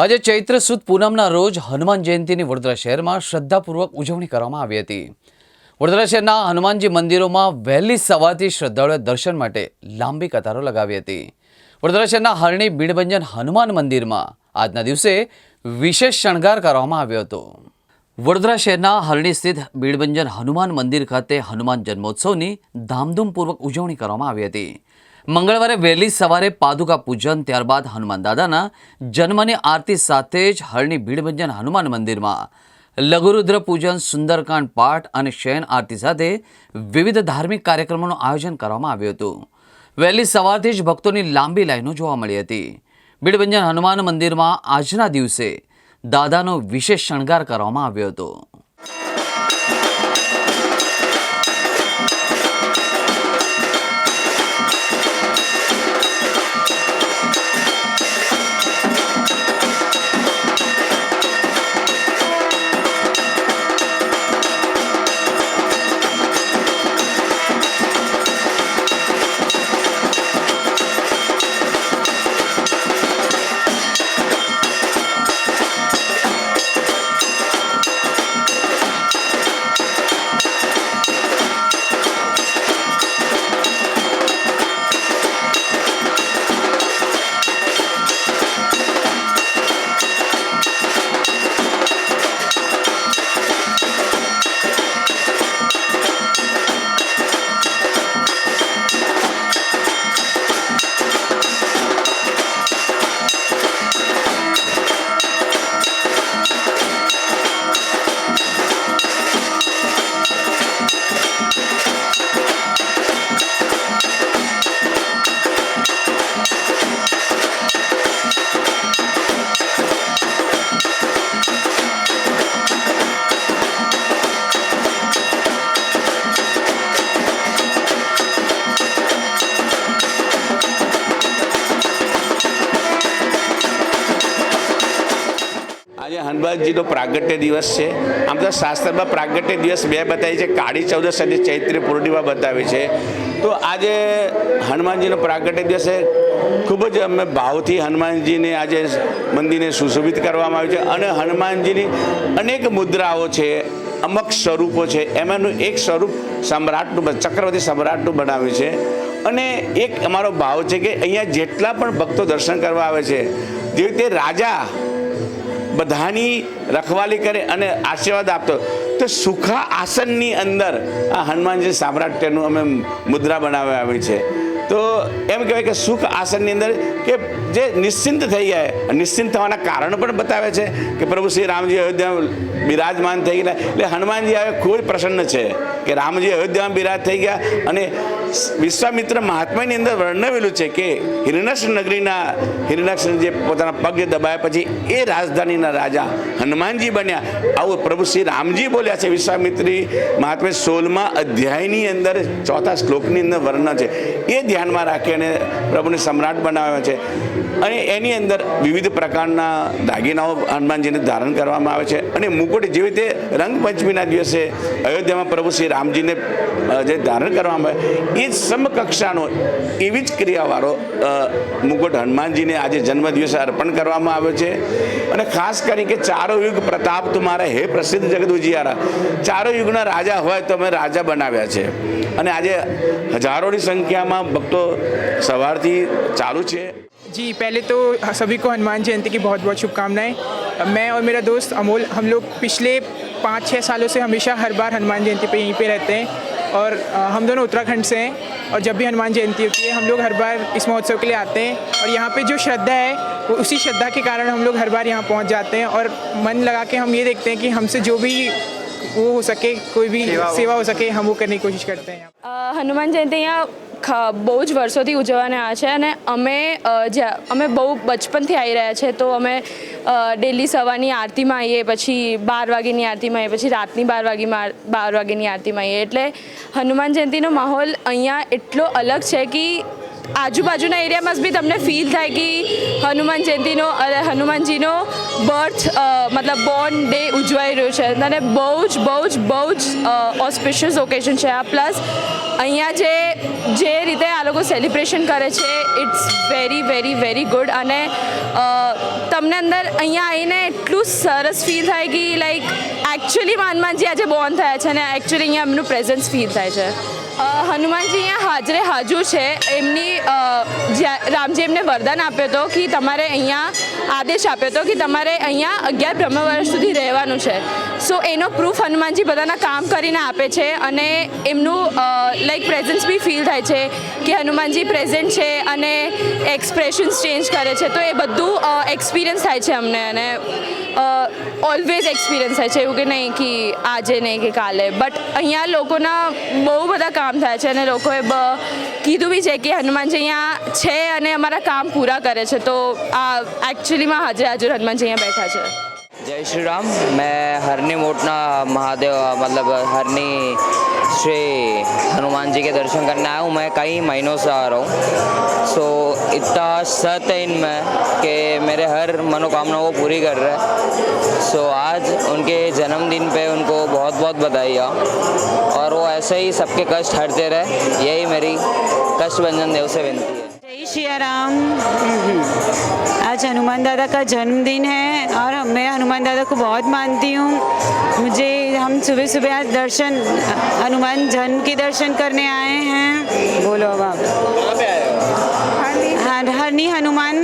આજે ચૈત્ર સુદ પૂનમના રોજ હનુમાન જયંતીની વડોદરા શહેરમાં શ્રદ્ધાપૂર્વક ઉજવણી કરવામાં આવી હતી. વડોદરા શહેરના હનુમાનજી મંદિરોમાં વહેલી સવારથી શ્રદ્ધાળુએ દર્શન માટે લાંબી કતારો લગાવી હતી. વડોદરા શહેરના હરણી બીડભંજન હનુમાન મંદિરમાં આજના દિવસે વિશેષ શણગાર કરવામાં આવ્યો હતો. વડોદરા શહેરના હરણી સ્થિત બીડભંજન હનુમાન મંદિર ખાતે હનુમાન જન્મોત્સવની ધામધૂમપૂર્વક ઉજવણી કરવામાં આવી હતી. મંગળવારે વહેલી સવારે પાદુકા પૂજન, ત્યારબાદ હનુમાન દાદાના જન્મની આરતી સાથે જ હળની ભીડભંજન હનુમાન મંદિરમાં. લઘુરુદ્ર પૂજન, સુંદરકાંડ પાઠ અને શયન આરતી સાથે વિવિધ ધાર્મિક કાર્યક્રમોનું આયોજન કરવામાં આવ્યું હતું. વહેલી સવારથી જ ભક્તોની લાંબી લાઈનો જોવા મળી હતી. ભીડભંજન હનુમાન મંદિરમાં આજના દિવસે દાદાનો વિશેષ શણગાર કરવામાં આવ્યો હતો. હનુમાનજીનો પ્રાગટ્ય દિવસ છે. આમ તો શાસ્ત્રમાં પ્રાગટ્ય દિવસ બે બતાવી છે. કાળી ચૌદશ અને ચૈત્રી પૂર્ણિમા બતાવી છે. તો આજે હનુમાનજીનો પ્રાગટ્ય દિવસે ખૂબ જ અમે ભાવથી હનુમાનજીને આજે મંદિરને સુશોભિત કરવામાં આવ્યું છે અને હનુમાનજીની અનેક મુદ્રાઓ છે, અમુક સ્વરૂપો છે. એમાંનું એક સ્વરૂપ સમ્રાટનું ચક્રવર્તી સમ્રાટનું બનાવ્યું છે. અને એક અમારો ભાવ છે કે અહીંયા જેટલા પણ ભક્તો દર્શન કરવા આવે છે, જેવી રીતે રાજા બધાની રખવાલી કરે અને આશીર્વાદ આપતો. તો સુખા આસનની અંદર આ હનુમાનજી સામ્રાટ્યનું અમે મુદ્રા બનાવવા આવી છે. તો એમ કહેવાય કે સુખ આસનની અંદર કે જે નિશ્ચિંત થઈ જાય નિશ્ચિંત થવાના કારણ પણ બતાવે છે કે પ્રભુ શ્રી રામજી અયોધ્યામાં બિરાજમાન થઈ ગયા એટલે હનુમાનજી હવે ખૂબ પ્રસન્ન છે કે રામજી અયોધ્યામાં બિરાજ થઈ ગયા અને વિશ્વામિત્ર મહાત્માની અંદર વર્ણવેલું છે કે હિરણ્યક્ષ નગરીના હિરણ્યક્ષ જે પોતાના પગ દબાયા પછી એ રાજધાનીના રાજા હનુમાનજી બન્યા. આવું પ્રભુ શ્રી રામજી બોલ્યા છે વિશ્વામિત્રી મહાત્મા સોળમા અધ્યાયની અંદર, ચોથા શ્લોકની અંદર વર્ણન છે. એ ધ્યાનમાં રાખી અને પ્રભુને સમ્રાટ બનાવ્યા છે. અને એની અંદર વિવિધ પ્રકારના દાગીનાઓ હનુમાનજીને ધારણ કરવામાં આવે છે. અને મુકુટ જેવી રીતે રંગપંચમીના દિવસે અયોધ્યામાં પ્રભુ શ્રી રામજીને જે ધારણ કરવામાં આવે, એ સમકક્ષાનો એવી જ ક્રિયાવાળો મુકુટ હનુમાનજીને આજે જન્મદિવસે અર્પણ કરવામાં આવ્યો છે. અને ખાસ કરી કે ચારો યુગ પ્રતાપ તમારા હે પ્રસિદ્ધ જગત ચારો યુગના રાજા હોય તો અમે રાજા બનાવ્યા છે. અને આજે હજારોની સંખ્યામાં ભક્તો સવારથી ચાલુ છે. जी पहले तो सभी को हनुमान जयंती की बहुत बहुत शुभकामनाएँ। मैं और मेरा दोस्त अमोल हम लोग पिछले पाँच छः सालों से हमेशा हर बार हनुमान जयंती पे यहीं पे रहते हैं और हम दोनों उत्तराखंड से हैं और जब भी हनुमान जयंती होती है हम लोग हर बार इस महोत्सव के लिए आते हैं और यहाँ पे जो श्रद्धा है वो उसी श्रद्धा के कारण हम लोग हर बार यहाँ पहुँच जाते हैं और मन लगा के हम ये देखते हैं कि हमसे जो भी वो हो सके कोई भी सेवा हो, सेवा हो सके। हम वो करने की कोशिश करते हैं हनुमान जयंती यहाँ બહુ જ વર્ષોથી ઉજવવાને આવે છે અને અમે અમે બહુ બચપનથી આવી રહ્યા છે, તો અમે ડેલી સવારની આરતીમાં આવીએ, પછી બાર વાગ્યાની આરતીમાં આવીએ, પછી રાતની બાર વાગીમાં બાર વાગ્યાની આરતીમાં આવીએ. એટલે હનુમાન જયંતિનો માહોલ અહીંયા એટલો અલગ છે કે આજુબાજુના એરિયામાં બી તમને ફીલ થાય કે હનુમાન જયંતિનો હનુમાનજીનો બર્થ મતલબ બોર્ન ડે ઉજવાઈ રહ્યો છે. અને બહુ જ બહુ જ બહુ જ ઓસ્પિશિયસ ઓકેઝન છે આ. પ્લસ અહીંયા જે જે રીતે આ લોકો સેલિબ્રેશન કરે છે it's very very very good અને તમને અંદર અહીંયા આવીને એટલું સરસ ફીલ થાય કે લાઈક એકચ્યુઅલી હનુમાનજી આજે બોર્ન થયા છે અને એકચ્યુઅલી અહીંયા એમનું પ્રેઝન્સ ફીલ થાય છે. હનુમાનજી અહીંયા હાજરે હાજુ છે. એમની રામજી એમને વરદાન આપ્યો હતો કે તમારે અહીંયા આદેશ આપ્યો હતો કે તમારે અહીંયા અગિયાર બ્રહ્મ વર્ષ સુધી રહેવાનું છે. સો એનો પ્રૂફ હનુમાનજી બધાના કામ કરીને આપે છે અને એમનું લાઈક પ્રેઝન્સ બી ફીલ થાય છે કે હનુમાનજી પ્રેઝન્ટ છે અને એક્સપ્રેશન્સ ચેન્જ કરે છે. તો એ બધું એક્સપિરિયન્સ થાય છે અમને અને ઓલવેઝ એક્સપિરિયન્સ થાય છે. એવું કે નહીં કે આજે નહીં કે કાલે. બટ અહીંયા લોકોના બહુ બધા કામ થાય છે અને લોકોએ કીધું બી છે કે હનુમાનજી અહીંયા છે અને અમારા કામ પૂરા કરે છે. તો આ એકચ્યુઅલીમાં હાજર હાજર હનુમાનજી અહીંયા બેઠા છે. जय श्री राम मैं हरनी मोटना महादेव मतलब हरनी श्री हनुमान जी के दर्शन करने आया हूँ। मैं कई महीनों से आ रहा हूँ। सो so, इतना सत है इनमें कि मेरे हर मनोकामना वो पूरी कर रहे हैं। सो so, आज उनके जन्मदिन पे उनको बहुत बहुत बधाई और वो ऐसे ही सबके कष्ट हटते रहे। यही मेरी कष्ट भंजन देव से विनती है। जय श्री राम आज हनुमान दादा का जन्मदिन है और मैं हनुमान दादा को बहुत मानती हूँ। मुझे हम सुबह सुबह आज दर्शन हनुमान जन्म के दर्शन करने आए हैं। बोलो अब आप। हर- हरनी हनुमान।